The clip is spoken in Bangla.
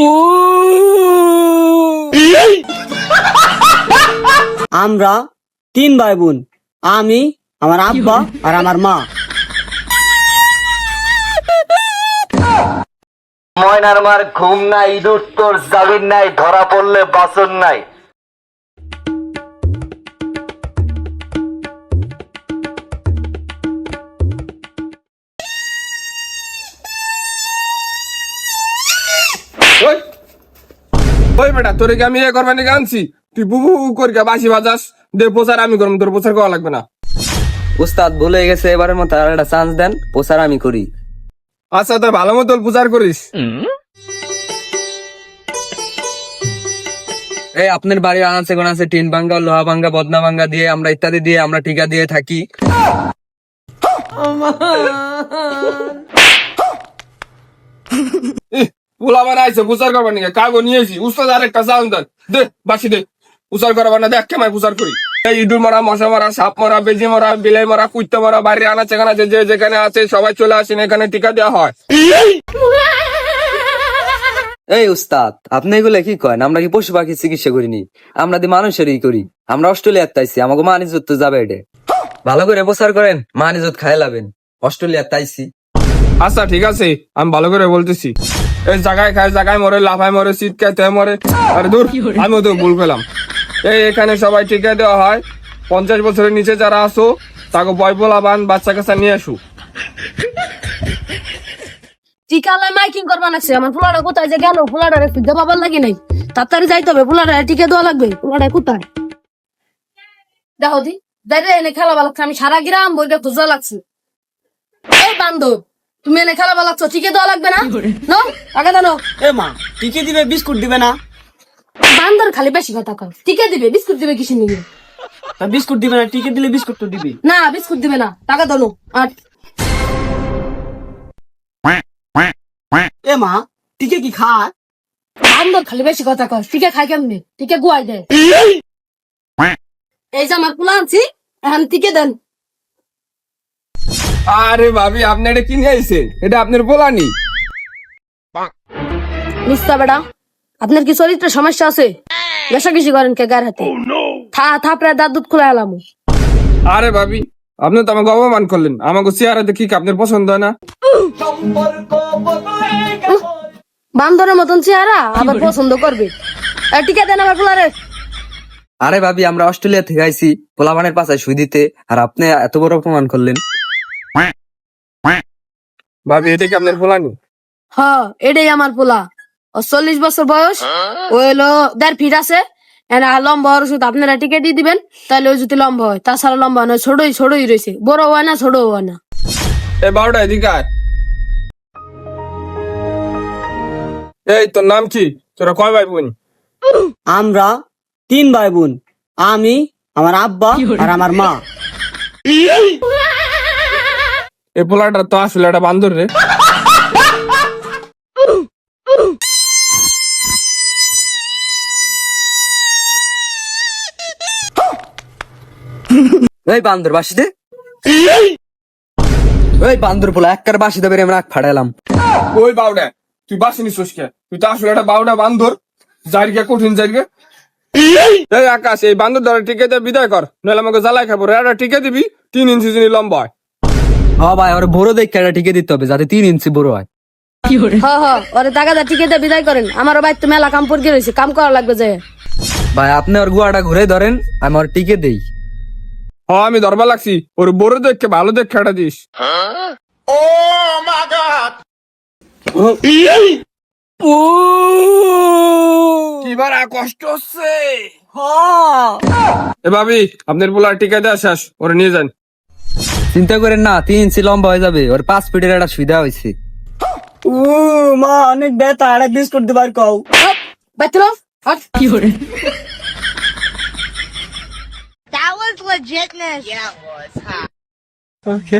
আমরা তিন ভাই বোন আমি, আমার আব্বা আর আমার মা। ময়নার মার ঘুম নাই, ইঁদুর তোর জাবির নাই, ধরা পড়লে বাসন নাই। ওই বেটা তোরে কি আমি এ করবার নিকে আনছি? তুই বু বু বু করি কে বাসি বাজাস। দে প্রচার আমি করব তোর প্রচার করা লাগবে না। উস্তাদ ভুলে গেছে এবারের মতো আর একটা চান্স দেন প্রচার আমি করি। আচ্ছা তুই ভালো মতো প্রচার করিস। এই আপনার বাড়ির আনাচে গোনাচে টিন ভাঙ্গা লোহা ভাঙ্গা বদনা ভাঙ্গা দিয়ে আমরা ইত্যাদি দিয়ে আমরা টিকা দিয়ে থাকি। পোলা বানাইছে প্রচার করবার নিকে। কাগো নিয়েছি উস্তাদ আরেকটা চান্স দেন। দে বাসি দে। প্রচার করবার না দেখ কেমায় প্রচার করি। এই ইঁদুর মারা মশা মারা সাপ মারা বেজি মারা বিলাই মারা কুত্তা মারা কানাচে যে যেখানে আছে সবাই চলে আসেন এখানে টিকা দেওয়া হয়। এই উস্তাদ আপনি এগুলো কি করেন? আমরা কি পশু পাখি চিকিৎসা করিনি? আমরা দি মানুষেরই করি। আমরা অস্ট্রেলিয়ার তাইছি আমাকে মানিজত তো যাবে এটা ভালো করে প্রচার করেন মানিজত খাই লাবেন অস্ট্রেলিয়ার তাইছি আচ্ছা ঠিক আছে আমি ভালো করে বলতেছি। এই জায়গায় খায় জায়গায় মরে লাফায় মরে শীতকায় তে মরে। আরে দূর আমিও তো ভুল পেলাম। এই এখানে সবাই টিকা দেওয়া হয়। পঞ্চাশ বছরের নিচে যারা আসো তাকে বয় বান বাচ্চা কাচ্চা নিয়ে আসু। টিকালে মাইকিং করবা নাকছে আমার পোলাটা কোথায় যে গেল? পোলাটা ফিরতে পাবার লাগে নাই। তাড়াতাড়ি যাইতে হবে পোলাটা টিকে দেওয়া লাগবে। পোলাটা কোথায়? দেখো দি দাঁড়িয়ে এনে খেলা বালাচ্ছে আমি সারা গ্রাম বইটা খুঁজা লাগছে এই বান্ধব তুমি এনে খেলা বালাচ্ছ টিকে দেওয়া লাগবে না? নো আগে জানো এ মা টিকে দিবে বিস্কুট দিবে না? বান্দর খালি বেশি কথা কয়। টিকে দিবে বিস্কুট দিবে কিসের নিবে তা বিস্কুট দিবে না টিকে দিলে বিস্কুট তো দিবে। না বিস্কুট দিবে না। টাকা দাও আর এ মা টিকে কি খায়? বান্দর খালি বেশি কথা কয়। টিকে খাই কেমনি? টিকে গুয়াই দেয়। এই যে আমার পোলা আনছি এখন টিকে দেন। আরে ভাবি আপনি এটা কিনে আইছেন? এটা আপনার বলানি বুঝতে বেটা আপনার কি চরিত্রে সমস্যা আছে? বেশা কিছু করেন কে গায়ের হাতে? থা থাপড়ে দাঁত দুধ খুলে এলাম। আরে ভাবি আপনি তো আমাকে অপমান করলেন। আমাকে চেহারা দেখি কি আপনার পছন্দ হয় না? বান্দরের মতন চেহারা আবার পছন্দ করবে? এ, টিকে দেন আমার পোলারে। আরে ভাবি আমরা অস্ট্রেলিয়া থেকে আইছি। পোলাবানের পাশায় সুই দিতে। আর আপনি এত বড় অপমান করলেন। ভাবি এটা কি আপনার বলানি হ এটাই আমার পোলা। ও চল্লিশ বছর বয়স ও হলো দেড় ফিট আছে। এনে লম্বা হওয়ার ওষুধ আপনারা টিকে দিয়ে দিবেন তাহলে ওই যদি লম্বা হয়। তাছাড়া লম্বা নয় ছোটই ছোটই রয়েছে। বড় হয় না ছোট হয় না। এ বারোটা এদিকে আয়। এই তোর নাম কি? তোরা কয় ভাই বোন আমরা তিন ভাই বোন আমি আমার আব্বা আর আমার মা। এই পোলাটা তো আসলে একটা বান্দর রে। এই বান্দর বাসি দে ওই বান্দর পোলা একবার বাসি দেবে আমরা ফাড়ালাম ওই বাউডা তুই বাসি নিছিস কে? তুই তো আসলে একটা বাউডা বান্দর। জারিকে কঠিন জারিকে এই আকাশ এই বান্দর ধরে টিকে দিয়ে বিদায় কর। নইলে আমাকে জ্বালাই খাব। রেডা টিকে দিবি তিন ইঞ্চি জিনি লম্বা হয় হ ভাই ওর বড় দেখে এটা ঠিকে দিতে হবে যাতে তিন ইঞ্চি বড় হয়। হ হ ওরে টাকাটা টিকে দিয়ে বিদায় করেন। আমার বাড়িতে মেলা কাম রয়েছে কাম করা লাগবে যে। ভাই আপনি ওর গুয়াটা ঘুরে ধরেন আমি ওর টিকে দেই। হ আমি ধরবা লাগছি। ওর বড় দেখে ভালো দেখে এটা দিস। কষ্ট হচ্ছে? এ ভাবি আপনার পোলার টিকা দেওয়া শেষ ওরে নিয়ে যান। চিন্তা করেন না তিন ইঞ্চি লম্বা হয়ে যাবে ওর পাঁচ ফিটের একটা সুবিধা হয়েছে ও মা অনেক ব্যথা আর এক বিস্কুট দিবার কও বাইতে কি করে That was legitness. Yeah, it was. Huh? Okay